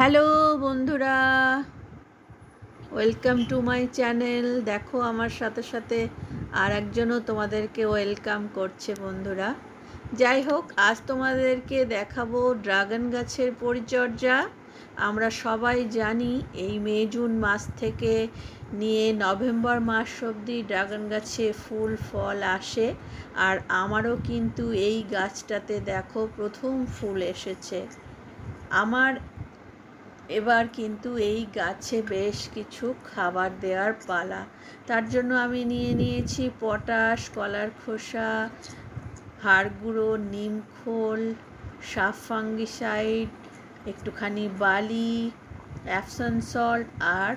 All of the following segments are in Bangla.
হ্যালো বন্ধুরা ওয়েলকাম টু মাই চ্যানেল দেখো আমার সাথে সাথে আর একজনও তোমাদেরকে ওয়েলকাম করছে বন্ধুরা। যাই হোক, আজ তোমাদেরকে দেখাবো ড্রাগন গাছের পরিচর্যা। আমরা সবাই জানি এই মে, জুন মাস থেকে নিয়ে নভেম্বর মাস অবধি ড্রাগন গাছে ফুল, ফল আসে। আর আমারও কিন্তু এই গাছটাতে দেখো প্রথম ফুল এসেছে। আমার এবার কিন্তু এই গাছে বেশ কিছু খাবার দেওয়ার পালা। তার জন্য আমি নিয়ে নিয়েছি পটাশ, কলার খোসা হাড় গুঁড়ো নিম খোল সাফ ফাঙ্গিসাইড একটুখানি বালি, অ্যাপসন সল্ট আর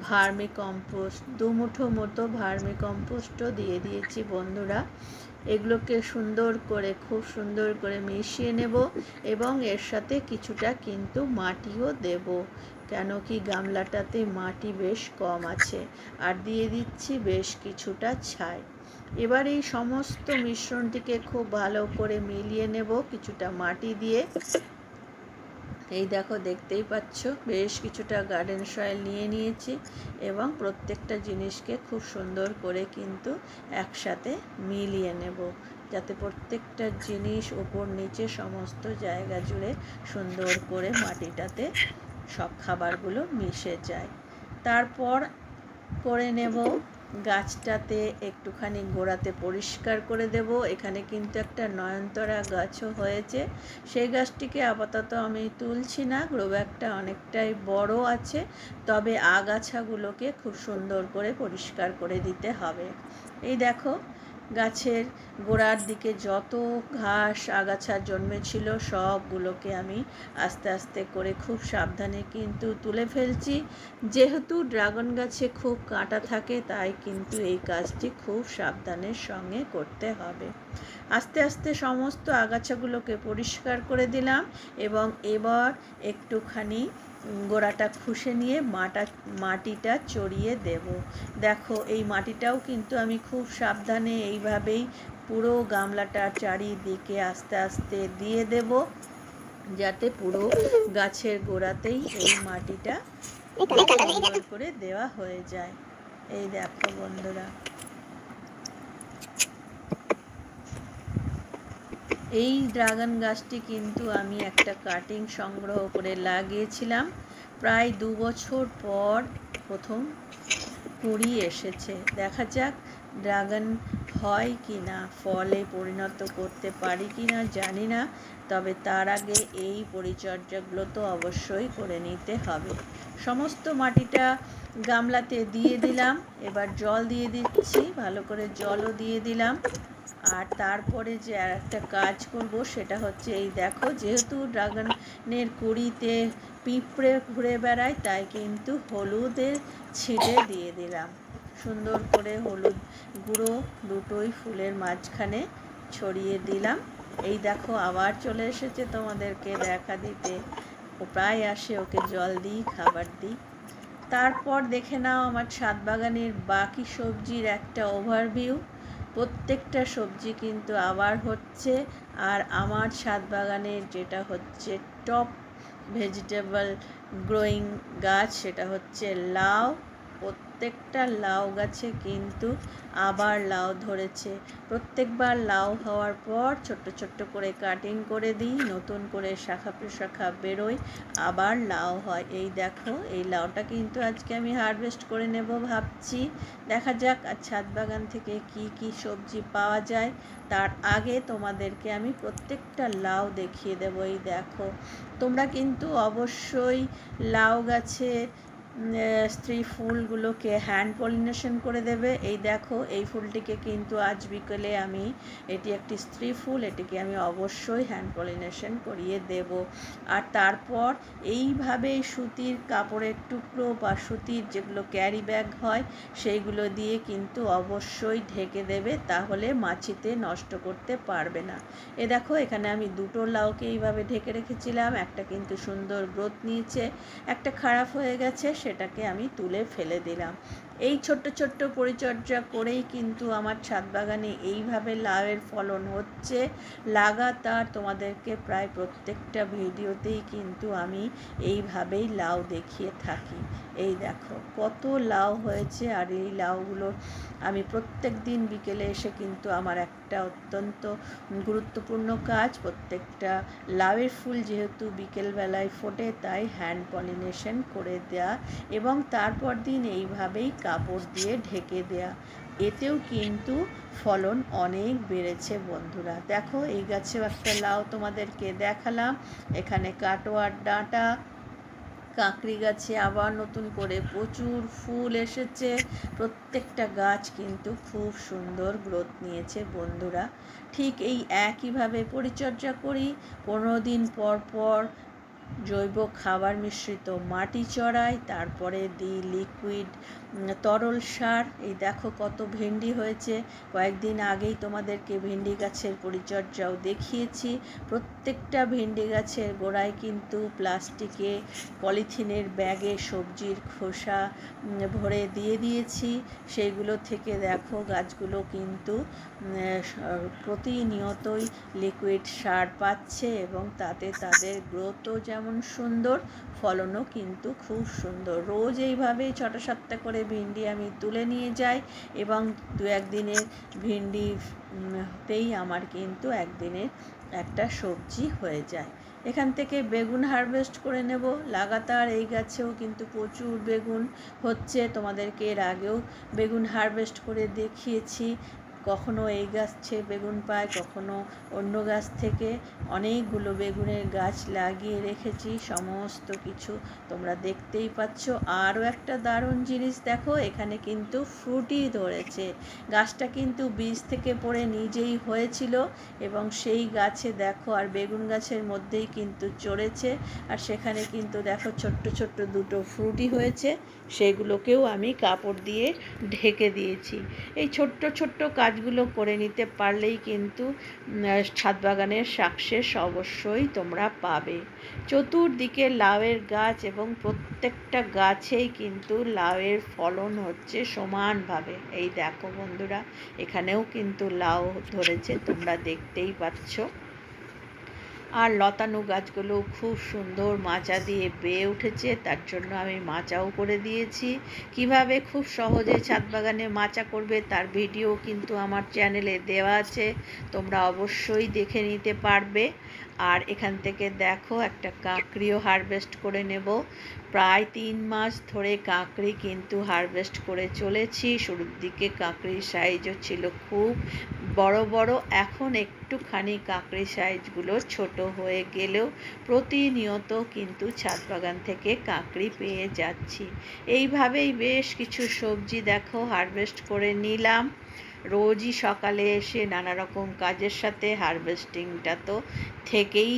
ভার্মি কম্পোস্ট দুমুঠো মতো ভার্মি কম্পোস্টও দিয়ে দিয়েছি বন্ধুরা। এগুলোকে সুন্দর করে, খুব সুন্দর করে মিশিয়ে নেব এবং এর সাথে কিছুটা কিন্তু মাটিও দেব। কেন কি গামলাটাতে মাটি বেশ কম আছে আর দিয়ে দিচ্ছি বেশ কিছুটা ছাই। এবার এই সমস্ত মিশ্রণটিকে খুব ভালো করে মিলিয়ে নেব কিছুটা মাটি দিয়ে। এই দেখো দেখতেই পাচ্ছ, বেশ কিছুটা গার্ডেন সয়েল নিয়ে নিয়েছি এবং প্রত্যেকটা জিনিসকে খুব সুন্দর করে কিন্তু একসাথে মিলিয়ে নেব যাতে প্রত্যেকটা জিনিস ওপর নিচে সমস্ত জায়গা জুড়ে সুন্দর করে মাটিটাতে সব খাবারগুলো মিশে যায়। তারপর করে নেব গাছটাতে একটুখানি গোড়াতে পরিষ্কার করে দেব। এখানে কিন্তু একটা নয়নতরা গাছও হয়েছে। সেই গাছটিকে আপাতত আমি তুলছি না গ্রো ব্যাগটা অনেকটাই বড় আছে। তবে আগাছাগুলোকে খুব সুন্দর করে পরিষ্কার করে দিতে হবে। এই দেখো গাছের গোড়ার দিকে যত ঘাস আগাছা জন্মেছিল, সবগুলোকে আমি আস্তে আস্তে করে খুব সাবধানে কিন্তু তুলে ফেলছি। যেহেতু ড্রাগন গাছে খুব কাঁটা থাকে, তাই কিন্তু এই কাজটি খুব সাবধানের সঙ্গে করতে হবে। আস্তে আস্তে সমস্ত আগাছাগুলোকে পরিষ্কার করে দিলাম এবং এবার একটুখানি গোড়াটা খুশে নিয়ে মাটা মাটিটা চড়িয়ে দেব। দেখো এই মাটিটাও কিন্তু আমি খুব সাবধানে এইভাবেই পুরো গামলাটা চারিদিকে আস্তে আস্তে দিয়ে দেব যাতে পুরো গাছের গোড়াতেই এই মাটিটা করে দেওয়া হয়ে যায়। এই দেখো বন্ধুরা। এই ড্রাগন গাছটি কিন্তু আমি একটা কাটিং সংগ্রহ করে লাগিয়েছিলাম। প্রায় দু বছর পর প্রথম কুড়ি এসেছে। দেখা যাক ড্রাগন হয় কি না, ফলে পরিণত করতে পারি কি না জানি না, তবে তার আগে এই পরিচর্যাগুলো তো অবশ্যই করে নিতে হবে। সমস্ত মাটিটা গামলাতে দিয়ে দিলাম, এবার জল দিয়ে দিচ্ছি, ভালো করে জলও দিয়ে দিলাম। আর তারপরে যে আর একটা কাজ করব সেটা হচ্ছে এই দেখো, যেহেতু ড্রাগনের কুড়িতে পিঁপড়ে ঘুরে বেড়ায়, তাই কিন্তু হলুদের ছিটে দিয়ে দিলাম। সুন্দর করে হলুদ গুঁড়ো দুটোই ফুলের মাঝখানে ছড়িয়ে দিলাম। এই দেখো, আবার চলে এসেছে তোমাদেরকে দেখা দিতে। ও প্রায় আসে, ওকে জল দিই, খাবার দিই। তারপর দেখে নাও আমার ছাদ বাগানের বাকি সবজির একটা ওভারভিউ প্রত্যেকটা সবজি কিন্তু আবার হচ্ছে, আর আমার ছাদ বাগানের যেটা হচ্ছে টপ ভেজিটেবল গ্রোয়িং গাছ, সেটা হচ্ছে লাউ। প্রত্যেকটা লাউ গাছে কিন্তু আবার লাউ ধরেছে। প্রত্যেকবার লাউ হওয়ার পর ছোট্ট ছোট্ট করে কাটিং করে দিই, নতুন করে শাখা প্রশাখা বেরোয়, আবার লাউ হয়। এই দেখো, এই লাউটা কিন্তু আজকে আমি হারভেস্ট করে নেব ভাবছি। দেখা যাক আর ছাদ বাগান থেকে কি কি সবজি পাওয়া যায়। তার আগে তোমাদেরকে আমি প্রত্যেকটা লাউ দেখিয়ে দেবো। এই দেখো, তোমরা কিন্তু অবশ্যই লাউ গাছের স্ত্রী ফুলগুলোকে হ্যান্ড পলিনেশন করে দেবে। এই দেখো, এই ফুলটিকে কিন্তু আজ বিকেলে আমি, এটি একটি স্ত্রী ফুল, এটিকে আমি অবশ্যই হ্যান্ড পলিনেশন করিয়ে দেব। আর তারপর এইভাবে সুতির কাপড়ের টুকরো বা সুতির যেগুলো ক্যারি ব্যাগ হয়, সেইগুলো দিয়ে কিন্তু অবশ্যই ঢেকে দেবে, তাহলে মাছিতে নষ্ট করতে পারবে না। এ দেখো, এখানে আমি দুটো লাউকে এইভাবে ঢেকে রেখেছিলাম, একটা কিন্তু সুন্দর গ্রোথ নিয়েছে, একটা খারাপ হয়ে গেছে সেটাকে আমি তুলে ফেলে দিলাম। এই ছোট্ট ছোট্ট পরিচর্যা করেই কিন্তু আমার ছাদ বাগানে এইভাবে লাউয়ের ফলন হচ্ছে। লাগাতার তোমাদেরকে প্রায় প্রত্যেকটা ভিডিওতেই কিন্তু আমি এইভাবেই লাউ দেখিয়ে থাকি। এই দেখো, কত লাউ হয়েছে আর এই লাউগুলো আমি প্রত্যেক দিন বিকেলে এসে কিন্তু আমার একটা অত্যন্ত গুরুত্বপূর্ণ কাজ, প্রত্যেকটা লাউয়ের ফুল যেহেতু বিকেলবেলায় ফোটে, তাই হ্যান্ড পলিনেশন করে দেয়া এবং তারপর দিন এইভাবেই কাপড় দিয়ে ঢেকে দেয়া। এতেও কিন্তু ফলন অনেক বেড়েছে বন্ধুরা। দেখো, এই গাছেও একটা লাউ তোমাদেরকে দেখালাম। এখানে কাটোয়ার ডাঁটা, কাঁকড়ি গাছে আবার নতুন করে প্রচুর ফুল এসেছে। প্রত্যেকটা গাছ কিন্তু খুব সুন্দর গ্রোথ নিয়েছে বন্ধুরা। ঠিক এই একইভাবে পরিচর্যা করি। পনেরো দিন পর পর জৈব খাবার মিশ্রিত মাটি চড়াই, তারপরে দিই লিকুইড তরল সার। এই দেখো কত ভেন্ডি হয়েছে। কয়েকদিন আগেই তোমাদেরকে ভেন্ডি গাছের পরিচর্যাও দেখিয়েছি। প্রত্যেকটা ভেন্ডি গাছের গোড়ায় কিন্তু প্লাস্টিকে, পলিথিনের ব্যাগে সবজির খোসা ভরে দিয়ে দিয়েছি। সেইগুলো থেকে দেখো গাছগুলো কিন্তু প্রতিনিয়তই লিকুইড সার পাচ্ছে এবং তাতে তাদের গ্রোথও যেমন সুন্দর, ফলনও কিন্তু খুব সুন্দর। রোজ এইভাবেই ছটা সাতটা করে ভিন্ডি আমি তুলে নিয়ে যাই এবং দু একদিনের ভিন্ডিতেই আমার কিন্তু একদিনের একটা সবজি হয়ে যায়। এখান থেকে বেগুন হারভেস্ট করে নেব। লাগাতার এই গাছেও কিন্তু প্রচুর বেগুন হচ্ছে। তোমাদেরকে এর আগেও বেগুন হারভেস্ট করে দেখিয়েছি। কখনো এই গাছে বেগুন পায়, কখনো অন্য গাছ থেকে। অনেকগুলো বেগুনের গাছ লাগিয়ে রেখেছি, সমস্ত কিছু তোমরা দেখতেই পাচ্ছ। আরও একটা দারুণ জিনিস দেখো, এখানে কিন্তু ফ্রুটি ধরেছে। গাছটা কিন্তু বীজ থেকে পড়ে নিজেই হয়েছিল এবং সেই গাছে দেখো, আর বেগুন গাছের মধ্যেই কিন্তু চড়েছে। আর সেখানে কিন্তু দেখো ছোট্ট ছোট্ট দুটো ফ্রুটি হয়েছে। সেগুলোকেও আমি কাপড় দিয়ে ঢেকে দিয়েছি। এই ছোট্ট ছোট্ট কাজগুলো করে নিতে পারলেই কিন্তু ছাদ বাগানের সাকসেস অবশ্যই তোমরা পাবে। চতুর্দিকে লাউয়ের গাছ এবং প্রত্যেকটা গাছেই কিন্তু লাউয়ের ফলন হচ্ছে সমানভাবে। এই দেখো বন্ধুরা, এখানেও কিন্তু লাউ ধরেছে, তোমরা দেখতেই পাচ্ছ। আর লতানো গাছগুলো খুব সুন্দর মাচা দিয়ে বেয়ে উঠেছে, তার জন্য আমি মাচাও করে দিয়েছি। কীভাবে খুব সহজে ছাদ বাগানে মাচা করবে তার ভিডিও কিন্তু আমার চ্যানেলে দেওয়া আছে, তোমরা অবশ্যই দেখে নিতে পারবে। আর এখান থেকে দেখো একটা কাঁকড়িও হারভেস্ট করে নেব। প্রায় তিন মাস ধরে কাঁকড়ি কিন্তু হারভেস্ট করে চলেছি। শুরুর দিকে কাঁকড়ির সাইজও ছিল খুব বড় বড়। এখন একটুখানি কাঁকড়ি সাইজগুলো ছোট হয়ে গেলেও প্রতিনিয়ত কিন্তু ছাদ বাগান থেকে কাঁকড়ি পেয়ে যাচ্ছি। এইভাবেই বেশ কিছু সবজি দেখো হারভেস্ট করে নিলাম। রোজই সকালে এসে নানা রকম কাজের সাথে হারভেস্টিংটা তো থেকেই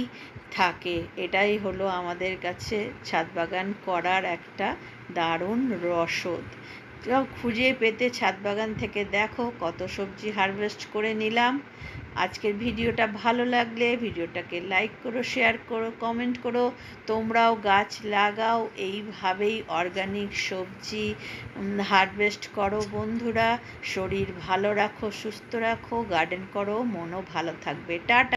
থাকে। এটাই হলো আমাদের কাছে ছাদ বাগান করার একটা দারুণ রসদ। খুঁজে পেতে ছাদ বাগান থেকে দেখো কত সবজি হারভেস্ট করে নিলাম। আজকের ভিডিওটা ভালো লাগলে ভিডিওটাকে লাইক করো শেয়ার করো কমেন্ট করো। তোমরাও গাছ লাগাও, এইভাবেই অর্গানিক সবজি হারভেস্ট করো বন্ধুরা। শরীর ভালো রাখো, সুস্থ রাখো গার্ডেন করো, মনও ভালো থাকবে। টাটা।